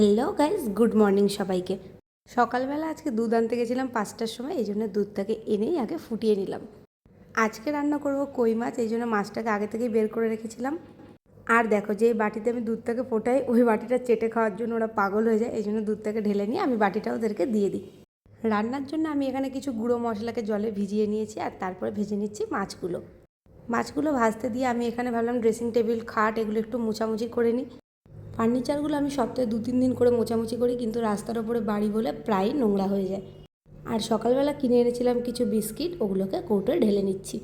Hello guys good morning সবাইকে। সকালবেলা আজকে দুধ আনতে গেছিলাম পাঁচটার সময়, এই জন্য দুধটাকে এনেই আগে ফুটিয়ে নিলাম। আজকে রান্না করব কই মাছ, এই জন্য মাছটাকে আগে থেকেই বের করে রেখেছিলাম। আর দেখো যে বাটিতে আমি দুধটাকে ফোটাই, ওই বাটিটা চেটে খাওয়ার জন্য ওরা পাগল হয়ে যায়, এই জন্য দুধটাকে ঢেলে নিয়ে আমি বাটিটা ওদেরকে দিয়ে দিই। রান্নার জন্য আমি এখানে কিছু গুঁড়ো মশলাকে জলে ভিজিয়ে নিয়েছি, আর তারপরে ভেজে নিচ্ছি মাছগুলো। মাছগুলো ভাজতে দিয়ে আমি এখানে ভাবলাম ড্রেসিং টেবিল খাট, এগুলো একটু মোছামুছি করে নিই। ফার্নিচারগুলো আমি সপ্তাহে দু তিন দিন করে মোছামুছি করি, কিন্তু রাস্তার ওপরে বাড়ি বলে প্রায় নোংরা হয়ে যায়। আর সকালবেলা কিনে এনেছিলাম কিছু বিস্কিট, ওগুলোকে কৌটোয় ঢেলে নিচ্ছি।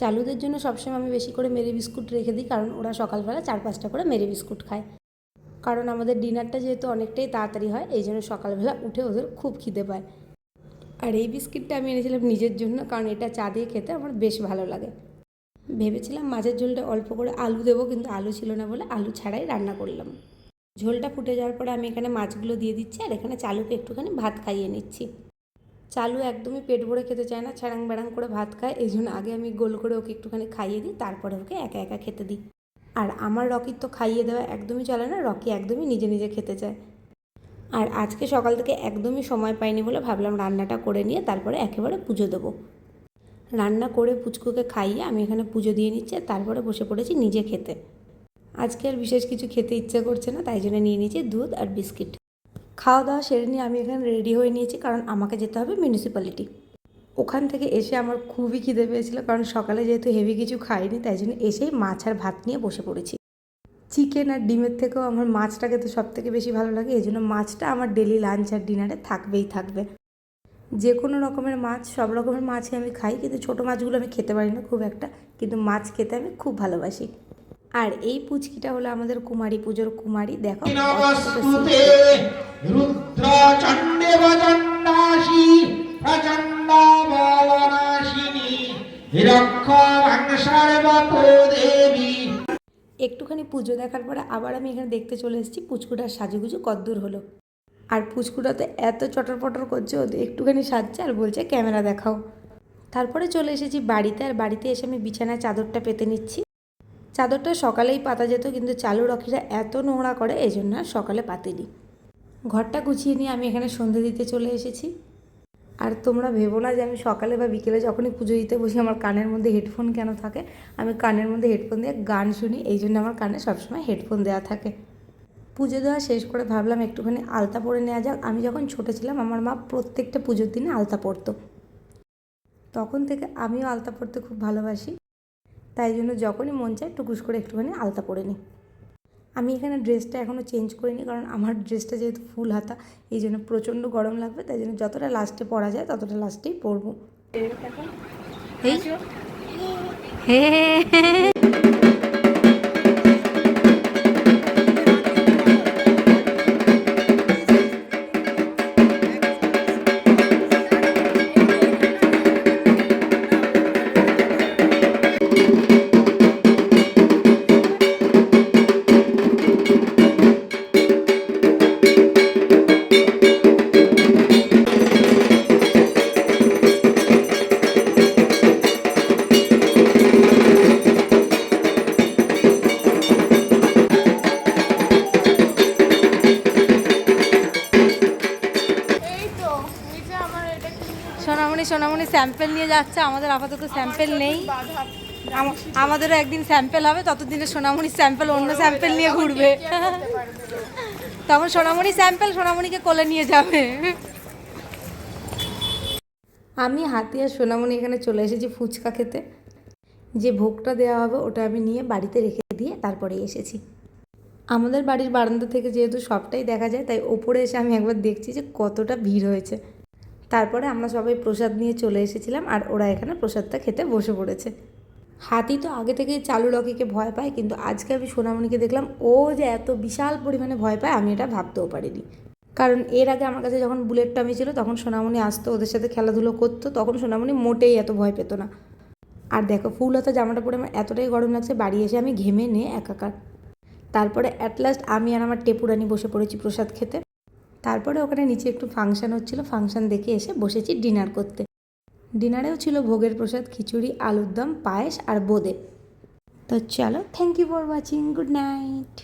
চালুদের জন্য সবসময় আমি বেশি করে মেরি বিস্কুট রেখে দিই, কারণ ওরা সকালবেলা চার পাঁচটা করে মেরি বিস্কুট খায়। কারণ আমাদের ডিনারটা যেহেতু অনেকটাই তাড়াতাড়ি হয়, এই জন্য সকালবেলা উঠে ওদের খুব খিদে পায়। আর এই বিস্কিটটা আমি এনেছিলাম নিজের জন্য, কারণ এটা চা দিয়ে খেতে আমার বেশ ভালো লাগে। ভেবেছিলাম মাছের ঝোলটা অল্প করে আলু দেবো, কিন্তু আলু ছিল না বলে আলু ছাড়াই রান্না করলাম। ঝোলটা ফুটে যাওয়ার পরে আমি এখানে মাছগুলো দিয়ে দিচ্ছি আর এখানে চালুকে একটুখানি ভাত খাইয়ে নিচ্ছি। চালু একদমই পেট ভরে খেতে চায় না ছ্যাড়াং ব্যাড়াং করে ভাত খায়, এই জন্য আগে আমি গোল করে ওকে একটুখানি খাইয়ে দিই, তারপরে ওকে একা একা খেতে দিই। আর আমার রকির তো খাইয়ে দেওয়া একদমই চলে না, রকি একদমই নিজে নিজে খেতে চায়। আর আজকে সকাল থেকে একদমই সময় পাইনি বলে ভাবলাম রান্নাটা করে নিয়ে তারপরে একেবারে পুজো দেবো। রান্না করে পুচকুকে খাইয়ে আমি এখানে পুজো দিয়ে নিচ্ছি আর তারপরে বসে পড়েছি নিজে খেতে। আজকে আর বিশেষ কিছু খেতে ইচ্ছে করছে না, তাই জন্য নিয়ে নিয়েছি দুধ আর বিস্কিট। খাওয়া দাওয়া সেরে নিয়ে আমি এখানে রেডি হয়ে নিয়েছি, কারণ আমাকে যেতে হবে মিউনিসিপ্যালিটি ওখান থেকে এসে আমার খুবই খিদে পেয়েছিল, কারণ সকালে যেহেতু হেভি কিছু খাইনি, তাই জন্য এসেই মাছ আর ভাত নিয়ে বসে পড়েছি। চিকেন আর ডিমের থেকেও আমার মাছটা খেতে সব থেকে বেশি ভালো লাগে এই জন্য মাছটা আমার ডেলি লাঞ্চ আর ডিনারে থাকবেই থাকবে। যে কোনো রকমের মাছ সব রকমের মাছই আমি খাই কিন্তু ছোটো মাছগুলো আমি খেতে পারি না খুব একটা কিন্তু মাছ খেতে আমি খুব ভালোবাসি। আর এই পুচকিটা হলো আমাদের কুমারী পুজোর কুমারী দেখো একটুখানি পুজো দেখার পরে আবার আমি এখানে দেখতে চলে এসেছি পুচকুটার সাজুগুজু কদ্দূর হলো। আর পুচকুটা তো এত চটর পটর করছে, ও একটুখানি সাজছে আর বলছে, ক্যামেরা দেখাও। তারপরে চলে এসেছি বাড়িতে, আর বাড়িতে এসে আমি বিছানায় চাদরটা পেতে নিচ্ছি। চাদরটা সকালেই পাতা যেত, কিন্তু চালু রকিরা এত নোংরা করে এই জন্য সকালে পাতিনি। ঘরটা গুছিয়ে নিয়ে আমি এখানে সন্ধে দিতে চলে এসেছি। আর তোমরা ভেবো না যে আমি সকালে বা বিকেলে যখনই পুজো দিতে বসি, আমার কানের মধ্যে হেডফোন কেন থাকে? আমি কানের মধ্যে হেডফোন দিয়ে গান শুনি, এই জন্য আমার কানে সবসময় হেডফোন দেওয়া থাকে। পুজো দেওয়া শেষ করে ভাবলাম একটুখানি আলতা পরে নেওয়া যাক। আমি যখন ছোটো ছিলাম আমার মা প্রত্যেকটা পুজোর দিনে আলতা পরতো। তখন থেকে আমিও আলতা পরতে খুব ভালোবাসি। তাই জন্য যখনই মন চায় টুকুস করে একটুখানি আলতা পরে নিই। আমি এখানে ড্রেসটা এখনও চেঞ্জ করিনি কারণ আমার ড্রেসটা যেহেতু ফুল হাতা এই জন্য প্রচণ্ড গরম লাগবে। তাই জন্য যতটা লাস্টে পরা যায় ততটা লাস্টেই পরবো। এই সোনামণি স্যাম্পেল নিয়ে যাচ্ছে, আমাদের আপাতত স্যাম্পেল নেই। আমাদেরও একদিন স্যাম্পেল হবে, ততদিনে সোনামণি স্যাম্পেল অন্য স্যাম্পেল নিয়ে ঘুরবে। তখন সোনামণি স্যাম্পেল সোনামণিকে কোলে নিয়ে যাবে। আমি হাতি আর সোনামণি এখানে চলে এসেছি ফুচকা খেতে। যে ভোগটা দেওয়া হবে ওটা আমি নিয়ে বাড়িতে রেখে দিয়ে তারপরে এসেছি। আমাদের বাড়ির বারান্দা থেকে যেহেতু সবটাই দেখা যায়, তাই ওপরে এসে আমি একবার দেখছি যে কতটা ভিড় হয়েছে। তারপরে আমরা সবাই প্রসাদ নিয়ে চলে এসেছিলাম আর ওরা এখানে প্রসাদটা খেতে বসে পড়েছে। হাতি তো আগে থেকেই চালু রকিকে ভয় পায়, কিন্তু আজকে আমি সোনামণিকে দেখলাম, ও যে এত বিশাল পরিমাণে ভয় পায়, আমি এটা ভাবতেও পারিনি। কারণ এর আগে আমার কাছে যখন বুলেট টমি ছিল, তখন সোনামণি আসতো, ওদের সাথে খেলাধুলো করতো, তখন সোনামণি মোটেই এত ভয় পেতো না। আর দেখো, ফুল হাতা জামাটা পরে আমার এতটাই গরম লাগছে, বাড়ি এসে আমি ঘেমে নিয়ে একাকার। তারপরে অ্যাট লাস্ট আমি আর আমার টেপুরানি বসে পড়েছি প্রসাদ খেতে। তারপরে ওখানে নিচে একটু ফাংশান হচ্ছিল, ফাংশান দেখে এসে বসেছি ডিনার করতে। ডিনারেও ছিল ভোগের প্রসাদ, খিচুড়ি, আলুর দম, পায়েস আর বোদে। তো চলো thank you for watching good night